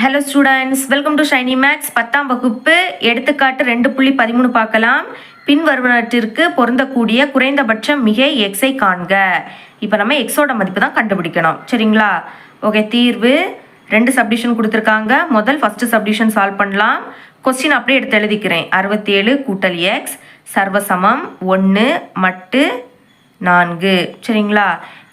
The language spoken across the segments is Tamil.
Hello students welcome to Shiny Maths பத்தாம் வகுப்பு எடுத்துக்காட்டு ரெண்டு புள்ளி பதிமூணு பார்க்கலாம். பின்வருவனற்றிற்கு பொருந்தக்கூடிய குறைந்தபட்சம் மிகை எக்ஸை காண்க. இப்போ நம்ம எக்ஸோட மதிப்பு தான் கண்டுபிடிக்கணும். சரிங்களா? ஓகே தீர்வு. ரெண்டு சப்டிஷன் கொடுத்துருக்காங்க. முதல் ஃபஸ்ட்டு சப்டிஷன் சால்வ் பண்ணலாம். கொஸ்டின் அப்படியே எடுத்து எழுதிக்கிறேன். அறுபத்தி ஏழு கூட்டல் எக்ஸ் சர்வசமம் ஒன்று மட்டு நான்கு. சரிங்களா?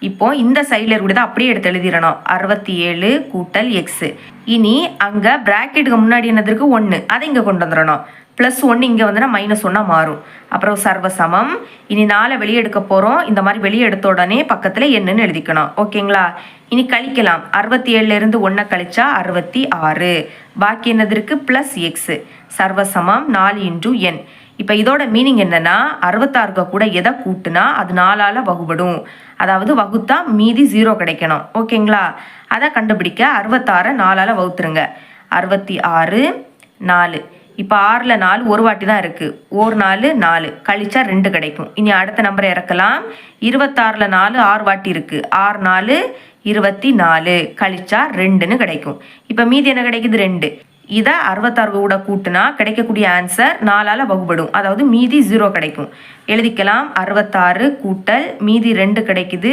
இப்போ இந்த சைடில் இருக்கிறத அப்படியே எடுத்து எழுதிடணும். அறுபத்தி ஏழு கூட்டல் எக்ஸு இனி அங்கே ப்ராக்கெட்டுக்கு முன்னாடி என்னதுக்கு ஒன்று அதை இங்கே கொண்டு வந்துடணும். ப்ளஸ் ஒன்று இங்கே வந்துன்னா மைனஸ் ஒன்னாக மாறும். அப்புறம் சர்வசமம். இனி நாளை வெளியே எடுக்க போகிறோம் இந்த மாதிரி வெளியே எடுத்த உடனே பக்கத்தில் என்னன்னு எழுதிக்கணும். ஓகேங்களா? இனி கழிக்கலாம். அறுபத்தி ஏழுலேருந்து ஒன்றை கழிச்சா அறுபத்தி ஆறு. பாக்கி என்னது இருக்குது ப்ளஸ் எக்ஸு சர்வசமம் நாலு இன்டூ என் இப்போ இதோட மீனிங் என்னன்னா அறுபத்தாறுக்கு கூட எதை கூட்டுனா அது நாலால் வகுபடும். அதாவது வகுத்தா மீதி ஜீரோ கிடைக்கணும். ஓகேங்களா? அதை கண்டுபிடிக்க அறுபத்தாறை நாலால் வகுத்துருங்க. அறுபத்தி ஆறு நாலு. இப்போ ஆறில் நாலு ஒரு வாட்டி தான் இருக்குது ஒரு நாலு நாலு. கழிச்சா ரெண்டு கிடைக்கும். இனி அடுத்த நம்பரை இறக்கலாம். இருபத்தாறில் நாலு ஆறு வாட்டி இருக்குது ஆறு நாலு இருபத்தி நாலு கழிச்சா ரெண்டுன்னு கிடைக்கும். இப்போ மீதி என்ன கிடைக்குது? ரெண்டு. இதை அறுபத்தாறு கூட கூட்டினா கிடைக்கக்கூடிய ஆன்சர் நாலால் வகுபடும். அதாவது மீதி ஜீரோ கிடைக்கும். எழுதிக்கலாம். அறுபத்தாறு கூட்டல் மீதி ரெண்டு கிடைக்குது.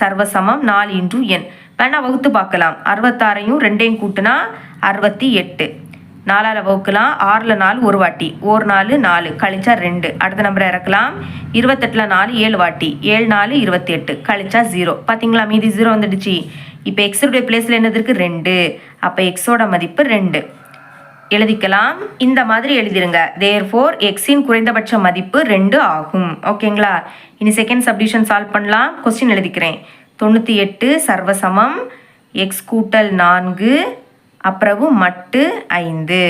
சர்வசமம் நாலு இன்டூ என் வேணா வகுத்து பார்க்கலாம். அறுபத்தாறையும் ரெண்டையும் கூட்டினா அறுபத்தி எட்டு. நாலால் வகுக்கலாம். ஆறில் நாலு ஒரு வாட்டி. ஒரு நாலு நாலு. கழிச்சா ரெண்டு. அடுத்த நம்பரை இறக்கலாம். இருபத்தெட்டில் நாலு ஏழு வாட்டி. ஏழு நாலு இருபத்தி எட்டு. கழிச்சா ஜீரோ பார்த்தீங்களா மீதி ஜீரோ வந்துடுச்சு. இப்போ எக்ஸோடைய பிளேஸில் என்னது இருக்குது ரெண்டு. அப்போ எக்ஸோட மதிப்பு ரெண்டு. எழுதிக்கலாம். இந்த மாதிரி எழுதிருங்க. தேர் ஃபோர் எக்ஸின் குறைந்தபட்ச மதிப்பு ரெண்டு ஆகும். ஓகேங்களா இனி செகண்ட் சப்டிஷன் சால்வ் பண்ணலாம். கொஸ்டின் எழுதிக்கிறேன். தொண்ணூற்றி எட்டு சர்வசமம் எக்ஸ் கூட்டல் நான்கு அப்புறவு மட்டு ஐந்து.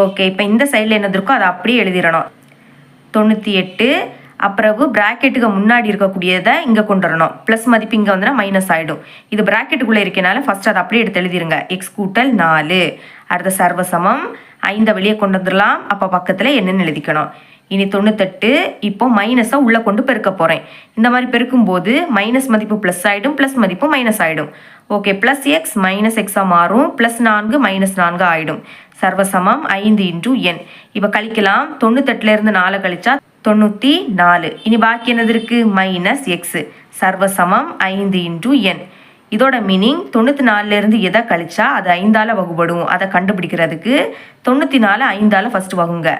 ஓகே இப்போ இந்த சைடில் என்னது இருக்கோ அதை அப்படியே எழுதிடணும். தொண்ணூற்றி எட்டு அப்புறவு ப்ராக்கெட்டுக்கு முன்னாடி இருக்கக்கூடியதை இங்கே கொண்டு வரணும். ப்ளஸ் மதிப்பு இங்கே வந்துன்னா மைனஸ் ஆகிடும் இது ப்ராக்கெட்டுக்குள்ளே இருக்கனால ஃபஸ்ட் அதை அப்படியே எடுத்து எழுதிருங்க. எக்ஸ் கூட்டல் நாலு. அடுத்த சர்வசமம். ஐந்தை வெளியே கொண்டு வந்துடலாம். அப்போ பக்கத்தில் என்னென்னு எழுதிக்கணும். இனி தொண்ணூத்தெட்டு இப்போ மைனஸை உள்ளே கொண்டு பெருக்க போகிறேன் இந்த மாதிரி பெருக்கும்போது மைனஸ் மதிப்பு ப்ளஸ் ஆகிடும் ப்ளஸ் மதிப்பு மைனஸ் ஆகிடும் ஓகே ப்ளஸ் எக்ஸ் மைனஸ் எக்ஸாக மாறும். ப்ளஸ் நான்கு மைனஸ் நான்கு ஆகிடும் சர்வசமம் ஐந்து இன்டூ என் இப்போ கழிக்கலாம். தொண்ணூத்தெட்டுலேருந்து நாலு கழிச்சா தொண்ணூற்றி நாலு. இனி பாக்கி என்னது இருக்குது மைனஸ் எக்ஸு சர்வசமம் ஐந்து இன்டூ என் இதோட மீனிங் தொண்ணூற்றி நாலுலேருந்து எதை கழிச்சா அது ஐந்தால் வகுபடும். அதை கண்டுபிடிக்கிறதுக்கு தொண்ணூற்றி நாலு ஐந்தால் ஃபஸ்ட்டு வகுங்க.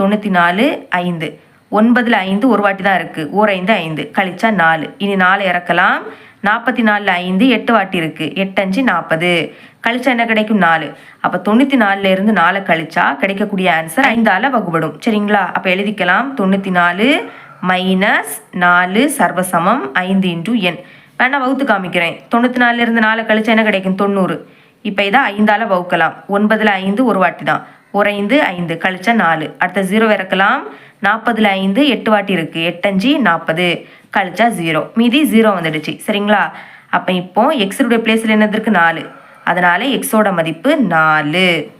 தொண்ணூற்றி நாலு ஐந்து. ஒன்பதில் ஐந்து ஒரு வாட்டி தான் இருக்குது ஓர் ஐந்து ஐந்து. கழிச்சா நாலு. இனி நாலு இறக்கலாம். நாற்பத்தி நாலில் ஐந்து எட்டு வாட்டி இருக்குது எட்டு அஞ்சு நாற்பது. கழிச்சா என்ன கிடைக்கும்? நாலு. அப்போ தொண்ணூற்றி நாலுல இருந்து நாலு கழிச்சா கிடைக்கக்கூடிய ஆன்சர் ஐந்தால் வகுபடும். சரிங்களா? அப்போ எழுதிக்கலாம். தொண்ணூற்றி நாலு மைனஸ் நாலு சர்வசமம் ஐந்து இன்டூ என் வேணா வகுத்து காமிக்கிறேன்? தொண்ணூற்றி நாலுலேருந்து நாலு கழிச்சா என்ன கிடைக்கும்? தொண்ணூறு. இப்போ இதை ஐந்தால் வகுக்கலாம். ஒன்பதில் ஐந்து ஒரு வாட்டி தான் ஒரு ஐந்து ஐந்து. கழிச்சா நாலு. அடுத்த ஜீரோ இறக்கலாம். நாற்பதில் ஐந்து எட்டு வாட்டி இருக்குது எட்டஞ்சு நாற்பது. கழிச்சா ஜீரோ மீதி ஜீரோ வந்துடுச்சு. சரிங்களா? அப்போ இப்போ எக்ஸுடைய பிளேஸில் என்னது இருக்குது நாலு. அதனால் எக்ஸோட மதிப்பு நாலு.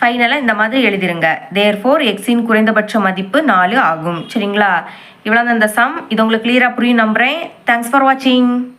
ஃபைனலாக இந்த மாதிரி எழுதிருங்க. தேர் ஃபோர் எக்ஸின் குறைந்தபட்ச மதிப்பு நாலு ஆகும். சரிங்களா? இவ்வளோ அந்த சம் இது உங்களுக்கு கிளியராக புரியும் நம்புகிறேன் தேங்க்ஸ் ஃபார் வாட்சிங்